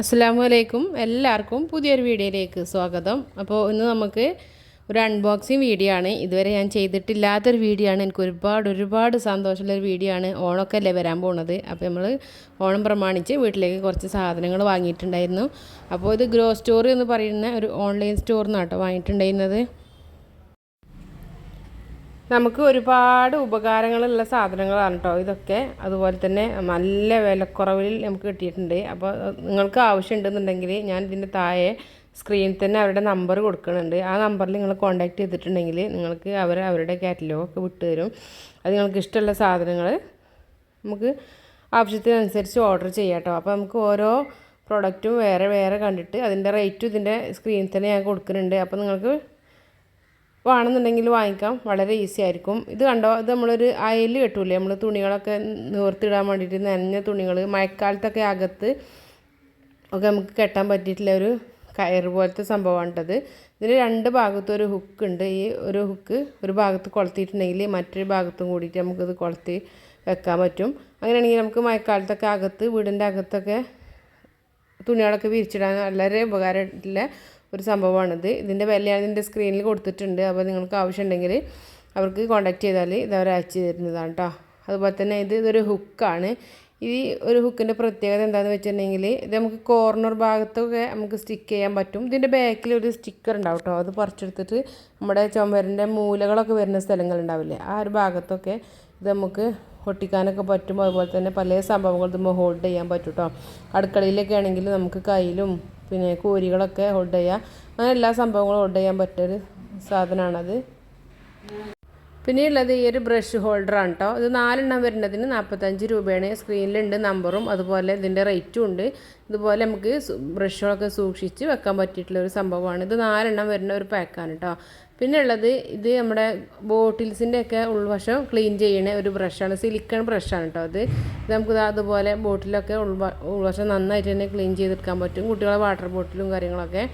അസ്സാം വലൈക്കും എല്ലാവർക്കും പുതിയൊരു വീഡിയോയിലേക്ക് സ്വാഗതം. അപ്പോൾ ഇന്ന് നമുക്ക് ഒരു അൺബോക്സിങ് വീഡിയോ ആണ്. ഇതുവരെ ഞാൻ ചെയ്തിട്ടില്ലാത്തൊരു വീഡിയോ ആണ്. എനിക്ക് ഒരുപാട് ഒരുപാട് സന്തോഷമുള്ളൊരു വീഡിയോ ആണ്. ഓണമൊക്കെ അല്ലേ വരാൻ പോണത്. അപ്പോൾ നമ്മൾ ഓണം പ്രമാണിച്ച് വീട്ടിലേക്ക് കുറച്ച് സാധനങ്ങൾ വാങ്ങിയിട്ടുണ്ടായിരുന്നു. അപ്പോൾ ഇത് ഗ്രോ സ്റ്റോറി എന്ന് പറയുന്ന ഒരു ഓൺലൈൻ സ്റ്റോറിൽ നിന്നാട്ടോ വാങ്ങിയിട്ടുണ്ടായിരുന്നത്. നമുക്ക് ഒരുപാട് ഉപകാരങ്ങളുള്ള സാധനങ്ങളാണ് കേട്ടോ ഇതൊക്കെ. അതുപോലെ തന്നെ നല്ല വിലക്കുറവിൽ നമുക്ക് കിട്ടിയിട്ടുണ്ട്. അപ്പോൾ നിങ്ങൾക്ക് ആവശ്യമുണ്ടെന്നുണ്ടെങ്കിൽ ഞാൻ ഇതിന്റെ താഴെ സ്ക്രീനിൽ തന്നെ അവരുടെ നമ്പർ കൊടുക്കുന്നുണ്ട്. ആ നമ്പറിൽ നിങ്ങൾ കോൺടാക്ട് ചെയ്തിട്ടുണ്ടെങ്കിൽ നിങ്ങൾക്ക് അവർ അവരുടെ കാറ്റലോഗൊക്കെ വിട്ടു തരും. അത് നിങ്ങൾക്ക് ഇഷ്ടമുള്ള സാധനങ്ങൾ നമുക്ക് ആവശ്യത്തിനനുസരിച്ച് ഓർഡർ ചെയ്യാം കേട്ടോ അപ്പോൾ നമുക്ക് ഓരോ പ്രൊഡക്റ്റും വേറെ വേറെ കണ്ടിട്ട് അതിന്റെ റേറ്റും ഇതിന്റെ സ്ക്രീനിൽ തന്നെ ഞാൻ കൊടുക്കുന്നുണ്ട്. അപ്പോൾ നിങ്ങൾക്ക് വേണമെന്നുണ്ടെങ്കിൽ വാങ്ങിക്കാം. വളരെ ഈസി ആയിരിക്കും. ഇത് കണ്ടോ? ഇത് നമ്മളൊരു അയൽ കെട്ടൂലേ? നമ്മൾ തുണികളൊക്കെ നിവർത്തിടാൻ വേണ്ടിയിട്ട് നനഞ്ഞ തുണികൾ മഴക്കാലത്തൊക്കെ അകത്ത് ഒക്കെ നമുക്ക് കെട്ടാൻ പറ്റിയിട്ടുള്ള ഒരു കയർ പോലത്തെ സംഭവമാണ് കേട്ടത് ഇതിന് രണ്ട് ഭാഗത്തും ഒരു ഹുക്ക് ഉണ്ട്. ഈ ഒരു ഹുക്ക് ഒരു ഭാഗത്ത് കൊളുത്തിയിട്ടുണ്ടെങ്കിൽ മറ്റൊരു ഭാഗത്തും കൂടിയിട്ട് നമുക്കിത് കൊളുത്തി വെക്കാൻ പറ്റും. അങ്ങനെയാണെങ്കിൽ നമുക്ക് മഴക്കാലത്തൊക്കെ അകത്ത് വീടിന്റെ അകത്തൊക്കെ തുണികളൊക്കെ വിരിച്ചിടാൻ വളരെ ഉപകാരമായിട്ടുള്ള ഒരു സംഭവമാണിത് ഇതിന്റെ വില ഇതിന്റെ സ്ക്രീനിൽ കൊടുത്തിട്ടുണ്ട്. അപ്പോൾ നിങ്ങൾക്ക് ആവശ്യമുണ്ടെങ്കിൽ അവർക്ക് കോൺടാക്ട് ചെയ്താൽ ഇത് അവർ അയച്ചു തരുന്നതാണ് കേട്ടോ അതുപോലെ തന്നെ ഇത് ഇതൊരു ഹുക്കാണ് ഈ ഒരു ഹുക്കിന്റെ പ്രത്യേകത എന്താണെന്ന് വെച്ചിട്ടുണ്ടെങ്കിൽ ഇത് നമുക്ക് കോർണർ ഭാഗത്തൊക്കെ നമുക്ക് സ്റ്റിക്ക് ചെയ്യാൻ പറ്റും. ഇതിന്റെ ബാക്കിൽ ഒരു സ്റ്റിക്കർ ഉണ്ടാവും കേട്ടോ അത് പറിച്ചെടുത്തിട്ട് നമ്മുടെ ചുമരിന്റെ മൂലകളൊക്കെ വരുന്ന സ്ഥലങ്ങളുണ്ടാവില്ലേ ആ ഒരു ഭാഗത്തൊക്കെ ഇത് നമുക്ക് ഒട്ടിക്കാനൊക്കെ പറ്റും. അതുപോലെ തന്നെ പല സംഭവങ്ങൾ നമ്മൾ ഹോൾഡ് ചെയ്യാൻ പറ്റും കേട്ടോ അടുക്കളയിലൊക്കെ ആണെങ്കിൽ നമുക്ക് കയ്യിലും പിന്നെ കോരികളൊക്കെ ഹോൾഡ് ചെയ്യുക അങ്ങനെ എല്ലാ സംഭവങ്ങളും ഹോൾഡ് ചെയ്യാൻ പറ്റിയൊരു സാധനമാണത് പിന്നെ ഉള്ളത് ഈ ഒരു ബ്രഷ് ഹോൾഡറാണ് കേട്ടോ ഇത് നാലെണ്ണം വരുന്നതിന് നാൽപ്പത്തഞ്ച് രൂപയാണ്. സ്ക്രീനിലുണ്ട് നമ്പറും അതുപോലെ ഇതിന്റെ റേറ്റും ഉണ്ട്. ഇതുപോലെ നമുക്ക് ബ്രഷുകളൊക്കെ സൂക്ഷിച്ച് വെക്കാൻ പറ്റിയിട്ടുള്ള ഒരു സംഭവമാണ്. ഇത് നാലെണ്ണം വരുന്ന ഒരു പാക്കാണ് കേട്ടോ പിന്നെ ഉള്ളത് ഇത് നമ്മുടെ ബോട്ടിൽസിന്റെ ഒക്കെ ഉൾവശം ക്ലീൻ ചെയ്യണ ഒരു ബ്രഷാണ് സിലിക്കൺ ബ്രഷാണ് കേട്ടോ അത് ഇത്. നമുക്ക് അതുപോലെ ബോട്ടിലൊക്കെ ഉൾവ ഉൾവശം നന്നായിട്ട് തന്നെ ക്ലീൻ ചെയ്തെടുക്കാൻ പറ്റും. കുട്ടികളെ വാട്ടർ ബോട്ടിലും കാര്യങ്ങളൊക്കെ.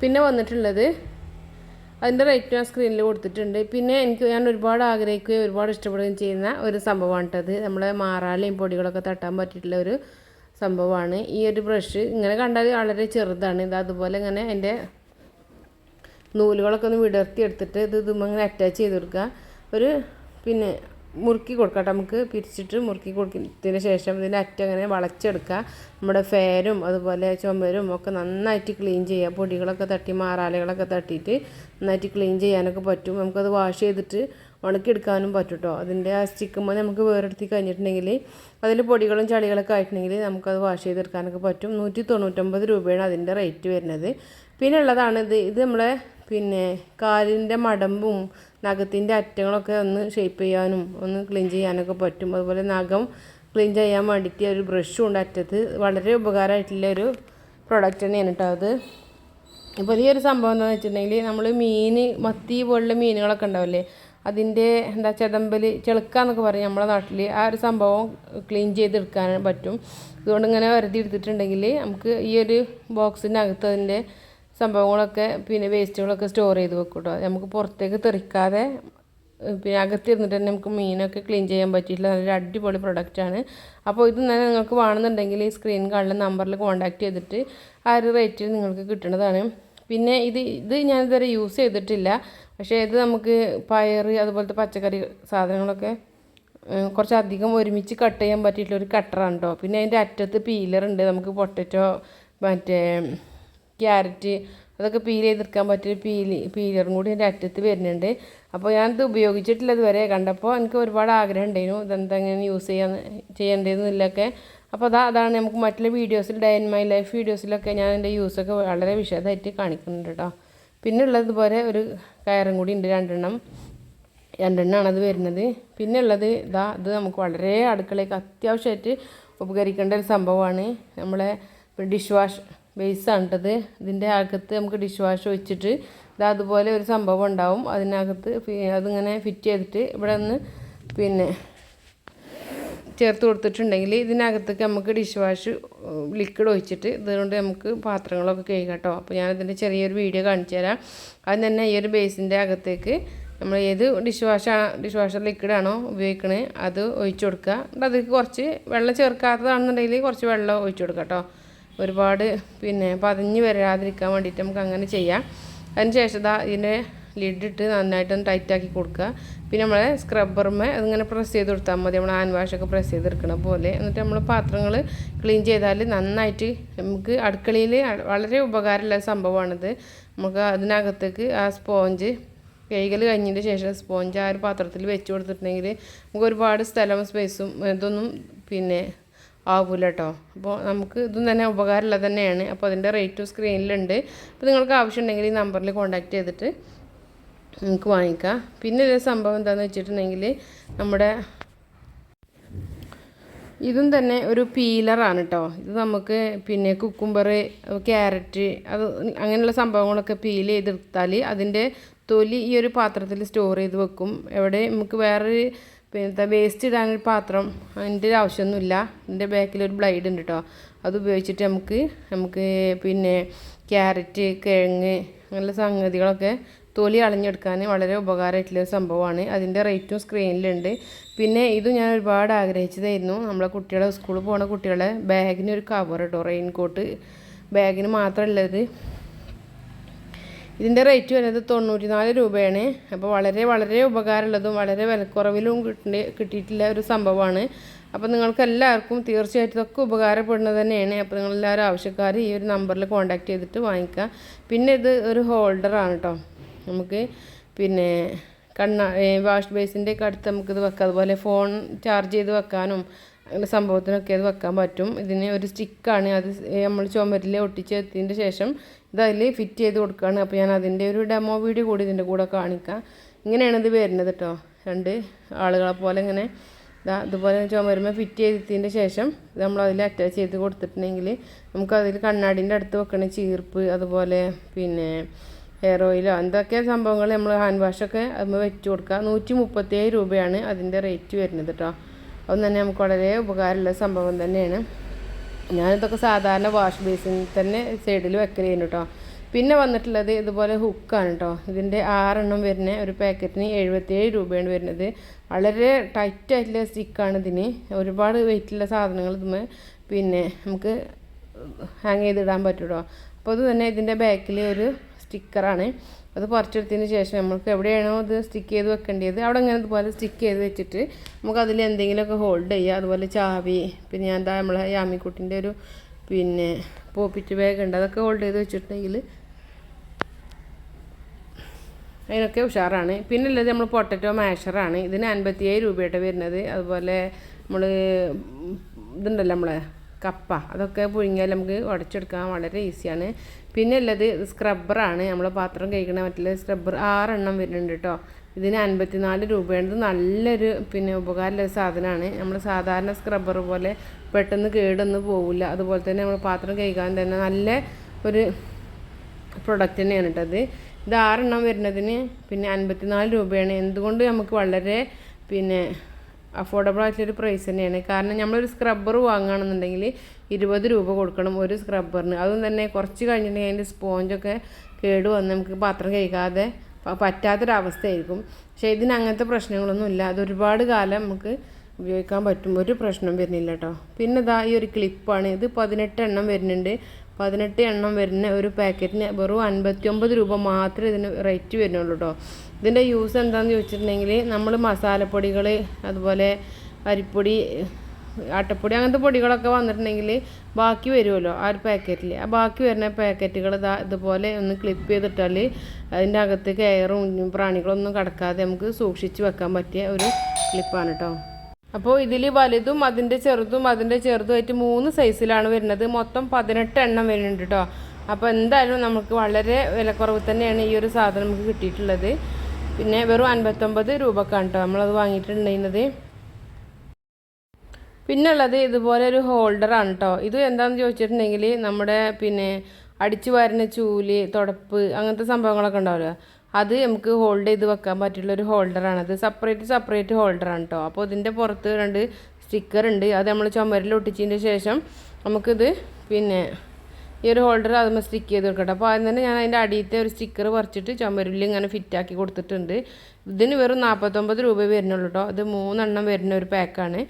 പിന്നെ വന്നിട്ടുള്ളത് അതിന്റെ റേറ്റ് ഞാൻ സ്ക്രീനിൽ കൊടുത്തിട്ടുണ്ട്. പിന്നെ എനിക്ക് ഞാൻ ഒരുപാട് ആഗ്രഹിക്കുകയും ഒരുപാട് ഇഷ്ടപ്പെടുകയും ചെയ്യുന്ന ഒരു സംഭവമാണ് കേട്ടത് നമ്മളെ മാറാലയും പൊടികളൊക്കെ തട്ടാൻ പറ്റിയിട്ടുള്ള ഒരു സംഭവമാണ്. ഈ ഒരു ബ്രഷ് ഇങ്ങനെ കണ്ടാൽ വളരെ ചെറുതാണ്. ഇത് അതുപോലെ ഇങ്ങനെ എന്റെ നൂലുകളൊക്കെ ഒന്ന് വിടർത്തി എടുത്തിട്ട് ഇത് ഇതുമ്പോൾ ഇങ്ങനെ അറ്റാച്ച് ചെയ്ത് കൊടുക്കുക. ഒരു പിന്നെ മുറുക്കി കൊടുക്കാം നമുക്ക് പിരിച്ചിട്ട് മുറുക്കി കൊടുക്കുന്നതിന് ശേഷം ഇതിന്റെ അറ്റം അങ്ങനെ വളച്ചെടുക്കുക. നമ്മുടെ ഫേരും അതുപോലെ ചുമരും ഒക്കെ നന്നായിട്ട് ക്ലീൻ ചെയ്യുക. പൊടികളൊക്കെ തട്ടി മാറാലകളൊക്കെ തട്ടിയിട്ട് നന്നായിട്ട് ക്ലീൻ ചെയ്യാനൊക്കെ പറ്റും. നമുക്കത് വാഷ് ചെയ്തിട്ട് ഉണക്കിയെടുക്കാനും പറ്റും കേട്ടോ അതിന്റെ ആ സ്റ്റിക്കുമ്പോൾ നമുക്ക് വേറെടുത്തി കഴിഞ്ഞിട്ടുണ്ടെങ്കിൽ അതിൽ പൊടികളും ചളികളൊക്കെ ആയിട്ടുണ്ടെങ്കിൽ നമുക്കത് വാഷ് ചെയ്തെടുക്കാനൊക്കെ പറ്റും. നൂറ്റി തൊണ്ണൂറ്റൊമ്പത് രൂപയാണ് അതിന്റെ റേറ്റ് വരുന്നത്. പിന്നെ ഉള്ളതാണ് ഇത്. ഇത് നമ്മളെ പിന്നെ കാലിന്റെ മടമ്പും നഖത്തിന്റെ അറ്റങ്ങളൊക്കെ ഒന്ന് ഷേപ്പ് ചെയ്യാനും ഒന്ന് ക്ലീൻ ചെയ്യാനൊക്കെ പറ്റും. അതുപോലെ നഖം ക്ലീൻ ചെയ്യാൻ വേണ്ടിയിട്ട് ഒരു ബ്രഷും ഉണ്ട് അറ്റത്ത്. വളരെ ഉപകാരമായിട്ടുള്ള ഒരു പ്രൊഡക്റ്റ് തന്നെയാണ് കേട്ടോ അത്. ഇപ്പോൾ ഈ ഒരു സംഭവം എന്താണെന്ന് വെച്ചിട്ടുണ്ടെങ്കിൽ നമ്മൾ മീൻ മത്തി പോലുള്ള മീനുകളൊക്കെ ഉണ്ടാവില്ലേ? അതിന്റെ എന്താ ചെതമ്പൽ ചെളുക്ക എന്നൊക്കെ പറയും നമ്മളെ നാട്ടിൽ ആ ഒരു സംഭവം ക്ലീൻ ചെയ്തെടുക്കാൻ പറ്റും. അതുകൊണ്ട് ഇങ്ങനെ വരുതി എടുത്തിട്ടുണ്ടെങ്കിൽ നമുക്ക് ഈ ഒരു ബോക്സിന്റെ അകത്ത് അതിന്റെ സംഭവങ്ങളൊക്കെ പിന്നെ വേസ്റ്റുകളൊക്കെ സ്റ്റോർ ചെയ്ത് വെക്കും കേട്ടോ നമുക്ക് പുറത്തേക്ക് തെറിക്കാതെ പിന്നെ അകത്തിരുന്നിട്ട് തന്നെ നമുക്ക് മീനൊക്കെ ക്ലീൻ ചെയ്യാൻ പറ്റിയിട്ടുള്ള നല്ലൊരു അടിപൊളി പ്രൊഡക്റ്റാണ് അപ്പോൾ ഇത് തന്നെ നിങ്ങൾക്ക് വേണമെന്നുണ്ടെങ്കിൽ ഈ സ്ക്രീൻ കാണുന്ന നമ്പറിൽ കോൺടാക്ട് ചെയ്തിട്ട് ആ ഒരു റേറ്റിൽ നിങ്ങൾക്ക് കിട്ടുന്നതാണ്. പിന്നെ ഇത് ഇത് ഞാനിതുവരെ യൂസ് ചെയ്തിട്ടില്ല. പക്ഷേ ഇത് നമുക്ക് പയർ അതുപോലത്തെ പച്ചക്കറി സാധനങ്ങളൊക്കെ കുറച്ചധികം ഒരുമിച്ച് കട്ട് ചെയ്യാൻ പറ്റിയിട്ടുള്ള ഒരു കട്ടറാണ് കേട്ടോ പിന്നെ അതിന്റെ അറ്റത്ത് പീലറുണ്ട് നമുക്ക് പൊട്ടറ്റോ മറ്റേ ക്യാരറ്റ് അതൊക്കെ പീൽ ചെയ്തെടുക്കാൻ പറ്റിയ പീലി പീലറും കൂടി എന്റെ അറ്റത്ത് വരുന്നുണ്ട്. അപ്പോൾ ഞാനിത് ഉപയോഗിച്ചിട്ടില്ല ഇതുവരെ. കണ്ടപ്പോൾ എനിക്ക് ഒരുപാട് ആഗ്രഹം ഉണ്ടായിരുന്നു. ഇതെന്താ ഇങ്ങനെ യൂസ് ചെയ്യാൻ ചെയ്യേണ്ടതെന്നില്ലൊക്കെ അപ്പോൾ അതാ അതാണ് നമുക്ക് മറ്റുള്ള വീഡിയോസിൽ ഡേ മൈ ലൈഫ് വീഡിയോസിലൊക്കെ ഞാൻ എന്റെ യൂസൊക്കെ വളരെ വിശദമായിട്ട് കാണിക്കുന്നുണ്ട് കേട്ടോ. പിന്നെ ഉള്ളതുപോലെ ഒരു കയറും കൂടി ഉണ്ട് രണ്ടെണ്ണം. രണ്ടെണ്ണമാണ് അത് വരുന്നത്. പിന്നെ ഉള്ളത് ഇതാ ഇത് നമുക്ക് വളരെ അടുക്കളയ്ക്ക് അത്യാവശ്യമായിട്ട് ഉപകരിക്കേണ്ട ഒരു സംഭവമാണ്. നമ്മളെ ഡിഷ് വാഷ് ബേസാണ് കേട്ടത് ഇതിന്റെ അകത്ത് നമുക്ക് ഡിഷ് വാഷ് വെച്ചിട്ട് ഇത് അതുപോലെ ഒരു സംഭവം ഉണ്ടാവും. അതിനകത്ത് അതിങ്ങനെ ഫിറ്റ് ചെയ്തിട്ട് ഇവിടെ നിന്ന് പിന്നെ ചേർത്ത് കൊടുത്തിട്ടുണ്ടെങ്കിൽ ഇതിനകത്തേക്ക് നമുക്ക് ഡിഷ് വാഷ് ലിക്വിഡ് ഒഴിച്ചിട്ട് ഇതുകൊണ്ട് നമുക്ക് പാത്രങ്ങളൊക്കെ കഴുകാം കേട്ടോ അപ്പോൾ ഞാനിതിന്റെ ചെറിയൊരു വീഡിയോ കാണിച്ചു തരാം അത് തന്നെ ഈ ഒരു ബേസിന്റെ അകത്തേക്ക് നമ്മൾ ഏത് ഡിഷ് വാഷാണ് ഡിഷ് വാഷർ ലിക്വിഡാണോ ഉപയോഗിക്കണേ അത് ഒഴിച്ചു കൊടുക്കുക. അതിലേക്ക് കുറച്ച് വെള്ളം ചേർക്കാത്തതാണെന്നുണ്ടെങ്കിൽ കുറച്ച് വെള്ളം ഒഴിച്ചു കൊടുക്കാം കേട്ടോ. ഒരുപാട് പിന്നെ പതിഞ്ഞ് വരാതിരിക്കാൻ വേണ്ടിയിട്ട് നമുക്ക് അങ്ങനെ ചെയ്യാം. അതിന് ശേഷം ഇതാ ഇതിന്റെ ലിഡിട്ട് നന്നായിട്ടൊന്ന് ടൈറ്റാക്കി കൊടുക്കുക. പിന്നെ നമ്മൾ സ്ക്രബ്ബറുമേ അതിങ്ങനെ പ്രസ് ചെയ്ത് കൊടുത്താൽ മതി. നമ്മൾ ഹാൻഡ് വാഷൊക്കെ പ്രസ് ചെയ്തെടുക്കണ പോലെ. എന്നിട്ട് നമ്മൾ പാത്രങ്ങൾ ക്ലീൻ ചെയ്താൽ നന്നായിട്ട് നമുക്ക് അടുക്കളയിൽ വളരെ ഉപകാരമുള്ള സംഭവമാണിത്. നമുക്ക് അതിനകത്തേക്ക് ആ സ്പോഞ്ച് കൈകൾ കഴിഞ്ഞതിന് ശേഷം സ്പോഞ്ച് ആ ഒരു പാത്രത്തിൽ വെച്ച് കൊടുത്തിട്ടുണ്ടെങ്കിൽ നമുക്ക് ഒരുപാട് സ്ഥലവും സ്പേസും ഇതൊന്നും പിന്നെ ആവൂല കേട്ടോ അപ്പോൾ നമുക്ക് ഇതും തന്നെ ഉപകാരമുള്ളത് തന്നെയാണ്. അപ്പോൾ അതിന്റെ റേറ്റും സ്ക്രീനിലുണ്ട് അപ്പോൾ നിങ്ങൾക്ക് ആവശ്യം ഉണ്ടെങ്കിൽ ഈ നമ്പറിൽ കോൺടാക്ട് ചെയ്തിട്ട് നിങ്ങൾക്ക് വാങ്ങിക്കാം. പിന്നെ ഒരു സംഭവം എന്താണെന്ന് വെച്ചിട്ടുണ്ടെങ്കിൽ നമ്മുടെ ഇതും തന്നെ ഒരു പീലറാണ് കേട്ടോ ഇത് നമുക്ക് പിന്നെ കുക്കുംബർ ക്യാരറ്റ് അത് അങ്ങനെയുള്ള സംഭവങ്ങളൊക്കെ പീൽ ചെയ്തെടുത്താൽ അതിന്റെ തൊലി ഈ ഒരു പാത്രത്തിൽ സ്റ്റോർ ചെയ്ത് വെക്കും. എവിടെ നമുക്ക് വേറൊരു പിന്നെ വേസ്റ്റ് ഇടാനൊരു പാത്രം അതിന്റെ ഒരു ആവശ്യമൊന്നുമില്ല. ഇതിന്റെ ബാക്കിൽ ഒരു ബ്ലൈഡ് ഉണ്ട് കേട്ടോ അത് ഉപയോഗിച്ചിട്ട് നമുക്ക് നമുക്ക് പിന്നെ ക്യാരറ്റ് കിഴങ്ങ് അങ്ങനെയുള്ള സംഗതികളൊക്കെ തൊലി അളഞ്ഞെടുക്കാൻ വളരെ ഉപകാരമായിട്ടുള്ള ഒരു സംഭവമാണ്. അതിന്റെ റേറ്റും സ്ക്രീനിലുണ്ട് പിന്നെ ഇത് ഞാൻ ഒരുപാട് ആഗ്രഹിച്ചതായിരുന്നു. നമ്മളെ കുട്ടികളെ സ്കൂളിൽ പോകുന്ന കുട്ടികളെ ബാഗിന് ഒരു കവർ കേട്ടോ റെയിൻ കോട്ട് ബാഗിന് മാത്രമുള്ളത് ഇതിന്റെ റേറ്റ് വരുന്നത് തൊണ്ണൂറ്റി നാല് രൂപയാണ്. അപ്പോൾ വളരെ വളരെ ഉപകാരമുള്ളതും വളരെ വിലക്കുറവിലും കിട്ടി കിട്ടിയിട്ടുള്ള ഒരു സംഭവമാണ്. അപ്പോൾ നിങ്ങൾക്ക് എല്ലാവർക്കും തീർച്ചയായിട്ടും ഇതൊക്കെ ഉപകാരപ്പെടുന്നത് തന്നെയാണ്. അപ്പോൾ നിങ്ങളെല്ലാവരും ആവശ്യക്കാർ ഈ ഒരു നമ്പറിൽ കോൺടാക്റ്റ് ചെയ്തിട്ട് വാങ്ങിക്കുക. പിന്നെ ഇത് ഒരു ഹോൾഡറാണ് കേട്ടോ നമുക്ക് പിന്നെ കണ്ണ വാഷ് ബേസിന്റെ ഒക്കെ അടുത്ത് നമുക്കിത് വെക്കാം. അതുപോലെ ഫോൺ ചാർജ് ചെയ്ത് വെക്കാനും അങ്ങനെ സംഭവത്തിനൊക്കെ അത് വെക്കാൻ പറ്റും. ഇതിന് ഒരു സ്റ്റിക്കാണ് അത് നമ്മൾ ചുമരിൽ ഒട്ടിച്ചെത്തിയതിന്റെ ശേഷം ഇത് അതിൽ ഫിറ്റ് ചെയ്ത് കൊടുക്കുകയാണ് അപ്പോൾ ഞാൻ അതിന്റെ ഒരു ഡെമോ വീഡിയോ കൂടി ഇതിന്റെ കൂടെ കാണിക്കാം. ഇങ്ങനെയാണ് ഇത് വരുന്നത് കേട്ടോ രണ്ട് ആളുകളെ പോലെ ഇങ്ങനെ ഇതാ ഇതുപോലെ ചുമരുമ ഫിറ്റ് ചെയ്തതിന്റെ ശേഷം നമ്മൾ അതിൽ അറ്റാച്ച് ചെയ്ത് കൊടുത്തിട്ടുണ്ടെങ്കിൽ നമുക്ക് അതിൽ കണ്ണാടിന്റെ അടുത്ത് വെക്കണ ചീർപ്പ് അതുപോലെ പിന്നെ ഹെയർ ഓയിലോ എന്തൊക്കെ സംഭവങ്ങൾ നമ്മൾ ഹാൻഡ് വാഷൊക്കെ അത് വെച്ച് കൊടുക്കുക? നൂറ്റി മുപ്പത്തേഴ് രൂപയാണ് അതിന്റെ റേറ്റ് വരുന്നത് കേട്ടോ അതും തന്നെ നമുക്ക് വളരെ ഉപകാരമുള്ള സംഭവം തന്നെയാണ്. ഞാനിതൊക്കെ സാധാരണ വാഷ് ബേസിൽ തന്നെ സൈഡിൽ വെക്കലേನು കേട്ടോ പിന്നെ വന്നിട്ടുള്ളത് ഇതുപോലെ ഹുക്കാണ് കേട്ടോ ഇതിന്റെ ആറെണ്ണം വരുന്ന ഒരു പാക്കറ്റിന് എഴുപത്തിയേഴ് രൂപയാണ് വരുന്നത്. വളരെ ടൈറ്റ് ആയിട്ടുള്ള സ്റ്റിക്കാണ് ഇതിന്. ഒരുപാട് വെയിറ്റുള്ള സാധനങ്ങൾ ഇതുമേ പിന്നെ നമുക്ക് ഹാങ് ചെയ്തിടാൻ പറ്റും കേട്ടോ അപ്പോൾ അത് തന്നെ ഇതിന്റെ ബാക്കിൽ ഒരു സ്റ്റിക്കറാണ്. അത് പറിച്ചെടുത്തതിന് ശേഷം നമുക്ക് എവിടെയാണോ അത് സ്റ്റിക്ക് ചെയ്ത് വെക്കേണ്ടത് അവിടെ അങ്ങനെ ഇതുപോലെ സ്റ്റിക്ക് ചെയ്ത് വെച്ചിട്ട് നമുക്ക് അതിൽ എന്തെങ്കിലുമൊക്കെ ഹോൾഡ് ചെയ്യുക. അതുപോലെ ചാവി പിന്നെ എന്താ നമ്മളെ യാമിക്കുട്ടിന്റെ ഒരു പിന്നെ പോപ്പിറ്റ് ബാഗ് ഉണ്ട് അതൊക്കെ ഹോൾഡ് ചെയ്ത് വെച്ചിട്ടുണ്ടെങ്കിൽ അതിനൊക്കെ ഉഷാറാണ്. പിന്നെ ഉള്ളത് നമ്മൾ പൊട്ടറ്റോ മാഷറാണ് ഇതിന് അൻപത്തിയേഴ് രൂപയായിട്ട് വരുന്നത്. അതുപോലെ നമ്മൾ ഇതുണ്ടല്ലോ നമ്മളെ കപ്പ അതൊക്കെ പുഴുങ്ങിയാൽ നമുക്ക് ഉടച്ചെടുക്കാൻ വളരെ ഈസിയാണ്. പിന്നെ ഉള്ളത് സ്ക്രബ്ബറാണ് നമ്മൾ പാത്രം കഴിക്കണ മറ്റുള്ള സ്ക്രബ്ബർ ആറെണ്ണം വരുന്നുണ്ട് കേട്ടോ ഇതിന് അൻപത്തിനാല് രൂപയാണ് ഇത് നല്ലൊരു പിന്നെ ഉപകാരമുള്ള സാധനമാണ്. നമ്മൾ സാധാരണ സ്ക്രബ്ബർ പോലെ പെട്ടെന്ന് കേടൊന്നും പോവില്ല. അതുപോലെ തന്നെ നമ്മൾ പാത്രം കഴിക്കാൻ തന്നെ നല്ല ഒരു പ്രൊഡക്റ്റ് തന്നെയാണ് കേട്ടത് ഇത് ആറെണ്ണം വരുന്നതിന് പിന്നെ അൻപത്തിനാല് രൂപയാണ്. എന്തുകൊണ്ട് നമുക്ക് വളരെ പിന്നെ അഫോർഡബിൾ ആയിട്ടുള്ളൊരു പ്രൈസ് തന്നെയാണ്. കാരണം നമ്മളൊരു സ്ക്രബ്ബർ വാങ്ങുകയാണെന്നുണ്ടെങ്കിൽ ഇരുപത് രൂപ കൊടുക്കണം ഒരു സ്ക്രബ്ബറിന് അതും തന്നെ കുറച്ച് കഴിഞ്ഞിട്ടുണ്ടെങ്കിൽ അതിന്റെ സ്പോഞ്ചൊക്കെ കേട് വന്ന് നമുക്ക് പാത്രം കഴിക്കാതെ പറ്റാത്തൊരവസ്ഥയായിരിക്കും. പക്ഷേ ഇതിന് അങ്ങനത്തെ പ്രശ്നങ്ങളൊന്നുമില്ല അത് ഒരുപാട് കാലം നമുക്ക് ഉപയോഗിക്കാൻ പറ്റും. ഒരു പ്രശ്നം വരുന്നില്ല കേട്ടോ. പിന്നെ ഇതാ ഈ ഒരു ക്ലിപ്പാണ് ഇത് പതിനെട്ട് എണ്ണം വരുന്നുണ്ട്. പതിനെട്ട് എണ്ണം വരുന്ന ഒരു പാക്കറ്റിന് വെറും അൻപത്തി ഒമ്പത് രൂപ മാത്രമേ ഇതിന് റേറ്റ് വരുന്നുള്ളൂ കേട്ടോ ഇതിന്റെ യൂസ് എന്താണെന്ന് ചോദിച്ചിട്ടുണ്ടെങ്കിൽ നമ്മൾ മസാലപ്പൊടികൾ അതുപോലെ അരിപ്പൊടി ആട്ടപ്പൊടി അങ്ങനത്തെ പൊടികളൊക്കെ വന്നിട്ടുണ്ടെങ്കിൽ ബാക്കി വരുമല്ലോ ആ ഒരു പാക്കറ്റിൽ ആ ബാക്കി വരുന്ന പാക്കറ്റുകൾ ഇതാ ഇതുപോലെ ഒന്ന് ക്ലിപ്പ് ചെയ്തിട്ടാൽ അതിന്റെ അകത്ത് കയറും പ്രാണികളൊന്നും കടക്കാതെ നമുക്ക് സൂക്ഷിച്ച് വെക്കാൻ പറ്റിയ ഒരു ക്ലിപ്പാണ് കേട്ടോ അപ്പോൾ ഇതിൽ വലുതും അതിന്റെ ചെറുതും അതിന്റെ ചെറുതുമായിട്ട് മൂന്ന് സൈസിലാണ് വരുന്നത്. മൊത്തം പതിനെട്ട് എണ്ണം വരുന്നുണ്ട് കേട്ടോ അപ്പോൾ എന്തായാലും നമുക്ക് വളരെ വിലക്കുറവ് തന്നെയാണ് ഈ ഒരു സാധനം നമുക്ക് കിട്ടിയിട്ടുള്ളത്. പിന്നെ വെറും അൻപത്തൊമ്പത് രൂപക്കാണ് കേട്ടോ നമ്മളത് വാങ്ങിയിട്ടുണ്ടായിരുന്നത്. പിന്നെ ഉള്ളത് ഇതുപോലെ ഒരു ഹോൾഡറാണ് കേട്ടോ ഇത് എന്താണെന്ന് ചോദിച്ചിട്ടുണ്ടെങ്കിൽ നമ്മുടെ പിന്നെ അടിച്ചു വരുന്ന ചൂൽ തുടപ്പ് അങ്ങനത്തെ സംഭവങ്ങളൊക്കെ ഉണ്ടാവില്ല അത് നമുക്ക് ഹോൾഡ് ചെയ്ത് വെക്കാൻ പറ്റുള്ള ഒരു ഹോൾഡറാണ് അത് സെപ്പറേറ്റ് സെപ്പറേറ്റ് ഹോൾഡറാണ് കേട്ടോ അപ്പോൾ ഇതിന്റെ പുറത്ത് രണ്ട് സ്റ്റിക്കർ ഉണ്ട്. അത് നമ്മൾ ചുമരിൽ ഒട്ടിച്ചതിന്റെ ശേഷം നമുക്കിത് പിന്നെ ഈ ഒരു ഹോൾഡർ അതുമ്പോൾ സ്റ്റിക്ക് ചെയ്ത് കൊടുക്കട്ടെ അപ്പോൾ ആദ്യം തന്നെ ഞാൻ അതിന്റെ അടിയത്തെ ഒരു സ്റ്റിക്കർ പറിച്ചിട്ട് ചുമരുള്ളി ഇങ്ങനെ ഫിറ്റാക്കി കൊടുത്തിട്ടുണ്ട്. ഇതിന് വെറും നാൽപ്പത്തൊമ്പത് രൂപ വരുന്നുള്ളൂ കേട്ടോ ഇത് മൂന്നെണ്ണം വരുന്ന ഒരു പാക്കാണ്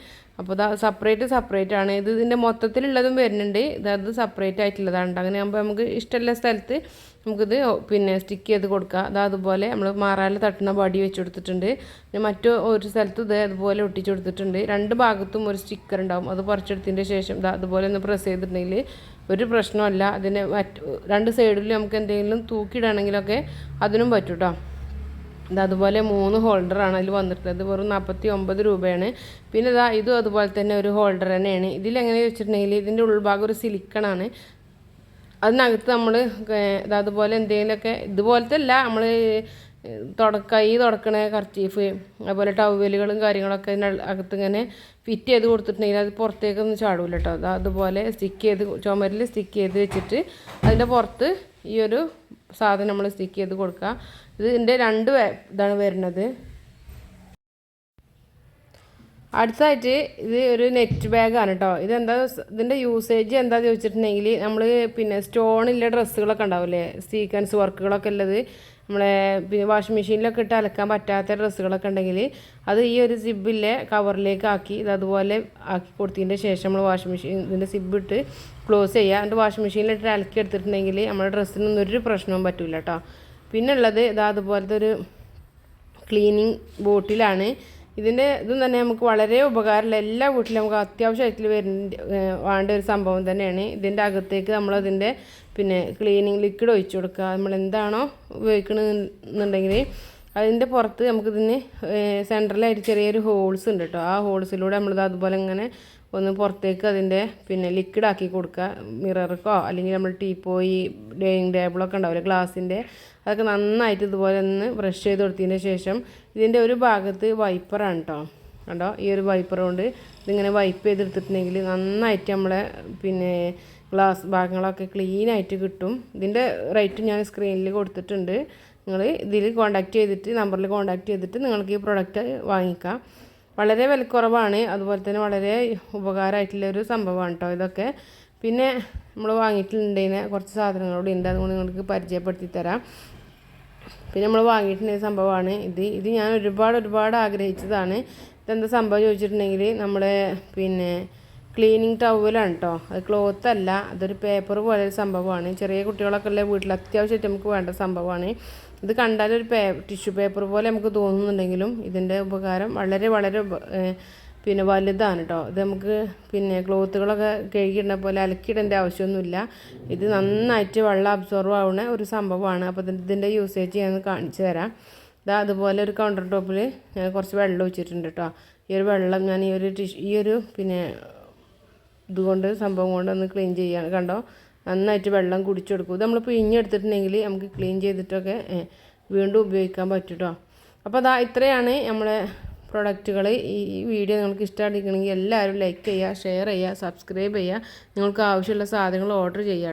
അപ്പോൾ ഇതാ സെപ്പറേറ്റ് സെപ്പറേറ്റ് ആണ്. ഇത് ഇതിന്റെ മൊത്തത്തിലുള്ളതും വരുന്നുണ്ട്. ഇത് അത് സെപ്പറേറ്റ് ആയിട്ടുള്ളതാണ് ട്ടോ. അങ്ങനെ ആകുമ്പോൾ നമുക്ക് ഇഷ്ടമുള്ള സ്ഥലത്ത് നമുക്കിത് പിന്നെ സ്റ്റിക്ക് ചെയ്ത് കൊടുക്കുക അത് അതുപോലെ നമ്മൾ മാറാല തട്ടുന്ന ബോഡി വെച്ച് കൊടുത്തിട്ടുണ്ട്. പിന്നെ മറ്റു ഒരു സ്ഥലത്ത് ഇത് അതുപോലെ ഒട്ടിച്ചു കൊടുത്തിട്ടുണ്ട്. രണ്ട് ഭാഗത്തും ഒരു സ്റ്റിക്കർ ഉണ്ടാവും. അത് പറിച്ചെടുത്തതിന്റെ ശേഷം ദാ അതുപോലെ ഒന്ന് പ്രസ് ചെയ്തിട്ടുണ്ടെങ്കിൽ ഒരു പ്രശ്നമല്ല. അതിന് മറ്റ് രണ്ട് സൈഡിൽ നമുക്ക് എന്തെങ്കിലും തൂക്കിയിടണമെങ്കിലൊക്കെ അതിനും പറ്റും കേട്ടോ ഇത് അതുപോലെ മൂന്ന് ഹോൾഡറാണ് അതിൽ വന്നിട്ടുള്ളത്. വെറും നാൽപ്പത്തി ഒമ്പത് രൂപയാണ്. പിന്നെ ഇതാ ഇതും അതുപോലെ തന്നെ ഒരു ഹോൾഡർ തന്നെയാണ്. ഇതിലെങ്ങനെ വെച്ചിട്ടുണ്ടെങ്കിൽ ഇതിന്റെ ഉൾഭാഗം ഒരു സിലിക്കണാണ് അതിനകത്ത് നമ്മൾ അതുപോലെ എന്തെങ്കിലുമൊക്കെ ഇതുപോലത്തെ അല്ല. നമ്മൾ തുടക്ക ഈ തുടക്കണ കർച്ചീഫ് അതുപോലെ ടവലുകളും കാര്യങ്ങളൊക്കെ അകത്ത് ഇങ്ങനെ ഫിറ്റ് ചെയ്ത് കൊടുത്തിട്ടുണ്ടെങ്കിൽ അത് പുറത്തേക്കൊന്നും ചാടൂല കേട്ടോ അത് അതുപോലെ സ്റ്റിക്ക് ചെയ്ത് ചുമരിൽ സ്റ്റിക്ക് ചെയ്ത് വെച്ചിട്ട് അതിന്റെ പുറത്ത് ഈ ഒരു സാധനം നമ്മൾ സ്റ്റിക്ക് ചെയ്ത് കൊടുക്കുക. ഇതിന്റെ രണ്ട് ഇതാണ് വരുന്നത്. അടുത്തായിട്ട് ഇത് ഒരു നെറ്റ് ബാഗാണ് കേട്ടോ ഇതെന്താ ഇതിന്റെ യൂസേജ് എന്താ ചോദിച്ചിട്ടുണ്ടെങ്കിൽ നമ്മൾ പിന്നെ സ്റ്റോണില്ല ഡ്രസ്സുകളൊക്കെ ഉണ്ടാവില്ലേ? സീക്വൻസ് വർക്കുകളൊക്കെ ഉള്ളത്. നമ്മളെ വാഷിംഗ് മെഷീനിലൊക്കെ ഇട്ട് അലക്കാൻ പറ്റാത്ത ഡ്രസ്സുകളൊക്കെ ഉണ്ടെങ്കിൽ അത് ഈ ഒരു സിബിലെ കവറിലേക്ക് ആക്കി ഇത് അതുപോലെ ആക്കി കൊടുത്തതിന്റെ ശേഷം നമ്മൾ വാഷിംഗ് മെഷീൻ ഇതിന്റെ സിബ് ഇട്ട് ക്ലോസ് ചെയ്യുക. എന്നിട്ട് വാഷിംഗ് മെഷീനിലിട്ട് അലക്കി എടുത്തിട്ടുണ്ടെങ്കിൽ നമ്മുടെ ഡ്രസ്സിനൊന്നും ഒരു പ്രശ്നവും പറ്റില്ല കേട്ടോ പിന്നെ ഉള്ളത് ഇതാ അതുപോലത്തെ ഒരു ക്ലീനിങ് ബോട്ടിലാണ്. ഇതിന്റെ ഇതും തന്നെ നമുക്ക് വളരെ ഉപകാരമുള്ള എല്ലാ വീട്ടിലും നമുക്ക് അത്യാവശ്യമായിട്ട് ഏഹ് വേണ്ട ഒരു സംഭവം തന്നെയാണ്. ഇതിന്റെ അകത്തേക്ക് നമ്മളതിന്റെ പിന്നെ ക്ലീനിങ് ലിക്വിഡ് ഒഴിച്ചു കൊടുക്കുക. നമ്മൾ എന്താണോ ഉപയോഗിക്കണമെന്നുണ്ടെങ്കിൽ അതിന്റെ പുറത്ത് നമുക്കിതിന് സെന്ററിലായിട്ട് ചെറിയൊരു ഹോൾസ് ഉണ്ട് കേട്ടോ ആ ഹോൾസിലൂടെ നമ്മളിത് അതുപോലെ ഇങ്ങനെ ഒന്ന് പുറത്തേക്ക് അതിന്റെ പിന്നെ ലിക്വിഡ് ആക്കി കൊടുക്കുക. മിറർക്കോ അല്ലെങ്കിൽ നമ്മൾ ടീപ്പോയി ഡൈനിങ് ടേബിളൊക്കെ ഉണ്ടാവില്ല ഗ്ലാസിന്റെ അതൊക്കെ നന്നായിട്ട് ഇതുപോലെ ഒന്ന് ബ്രഷ് ചെയ്ത് കൊടുത്തതിന് ശേഷം ഇതിന്റെ ഒരു ഭാഗത്ത് വൈപ്പറാണ് കേട്ടോ കണ്ടോ? ഈ ഒരു വൈപ്പർ കൊണ്ട് ഇതിങ്ങനെ വൈപ്പ് ചെയ്തെടുത്തിട്ടുണ്ടെങ്കിൽ നന്നായിട്ട് നമ്മളെ പിന്നെ ഗ്ലാസ് ഭാഗങ്ങളൊക്കെ ക്ലീൻ ആയിട്ട് കിട്ടും. ഇതിന്റെ റേറ്റ് ഞാൻ സ്ക്രീനിൽ കൊടുത്തിട്ടുണ്ട്. നിങ്ങൾ ഇതിൽ കോൺടാക്റ്റ് ചെയ്തിട്ട് നമ്പറിൽ കോൺടാക്റ്റ് ചെയ്തിട്ട് നിങ്ങൾക്ക് ഈ പ്രൊഡക്റ്റ് വാങ്ങിക്കാം. വളരെ വിലക്കുറവാണ്. അതുപോലെ തന്നെ വളരെ ഉപകാരമായിട്ടുള്ള ഒരു സംഭവമാണ് കേട്ടോ ഇതൊക്കെ. പിന്നെ നമ്മൾ വാങ്ങിയിട്ടുണ്ടതിന് കുറച്ച് സാധനങ്ങളോട് ഉണ്ട്. അതുകൊണ്ട് നിങ്ങൾക്ക് പരിചയപ്പെടുത്തി തരാം. പിന്നെ നമ്മൾ വാങ്ങിയിട്ടുള്ള സംഭവമാണ് ഇത്. ഇത് ഞാൻ ഒരുപാട് ഒരുപാട് ആഗ്രഹിച്ചതാണ്. ഇതെന്താ സംഭവം ചോദിച്ചിട്ടുണ്ടെങ്കിൽ നമ്മുടെ പിന്നെ ക്ലീനിങ് ടവലാണ് കേട്ടോ അത് ക്ലോത്ത് അല്ല അതൊരു പേപ്പർ പോലെ ഒരു സംഭവമാണ്. ചെറിയ കുട്ടികളൊക്കെ ഉള്ള വീട്ടിൽ അത്യാവശ്യമായിട്ട് നമുക്ക് വേണ്ട സംഭവമാണ്. ഇത് കണ്ടാൽ ഒരു പേ ടിഷ്യൂ പേപ്പർ പോലെ നമുക്ക് തോന്നുന്നുണ്ടെങ്കിലും ഇതിന്റെ ഉപകാരം വളരെ വളരെ പിന്നെ വലുതാണ് കേട്ടോ ഇത് നമുക്ക് പിന്നെ ക്ലോത്തുകളൊക്കെ കഴുകിയിടുന്ന പോലെ അലക്കിയിടേണ്ട ആവശ്യമൊന്നുമില്ല. ഇത് നന്നായിട്ട് വെള്ളം അബ്സോർവ് ആവുന്ന ഒരു സംഭവമാണ്. അപ്പോൾ ഇതിന്റെ യൂസേജ് ഞാൻ കാണിച്ചു തരാം. ഇതാ അതുപോലെ ഒരു കൗണ്ടർ ടോപ്പിൽ ഞാൻ കുറച്ച് വെള്ളം ഒഴിച്ചിട്ടുണ്ട് കേട്ടോ ഈ ഒരു വെള്ളം ഞാൻ ഈ ഒരു ടിഷ് ഈ ഒരു പിന്നെ ഇതുകൊണ്ട് സംഭവം കൊണ്ട് ഒന്ന് ക്ലീൻ ചെയ്യാണ് കണ്ടോ? നന്നായിട്ട് വെള്ളം കുടിച്ചെടുക്കും. ഇത് നമ്മൾ പിഴിഞ്ഞെടുത്തിട്ടുണ്ടെങ്കിൽ നമുക്ക് ക്ലീൻ ചെയ്തിട്ടൊക്കെ വീണ്ടും ഉപയോഗിക്കാൻ പറ്റും കേട്ടോ അപ്പോൾ അതാ ഇത്രയാണ് നമ്മളെ പ്രൊഡക്റ്റുകൾ ഈ വീഡിയോ നിങ്ങൾക്ക് ഇഷ്ടമായിരിക്കണമെങ്കിൽ എല്ലാവരും ലൈക്ക് ചെയ്യുക ഷെയർ ചെയ്യുക സബ്സ്ക്രൈബ് ചെയ്യുക. നിങ്ങൾക്ക് ആവശ്യമുള്ള സാധനങ്ങൾ ഓർഡർ ചെയ്യുക.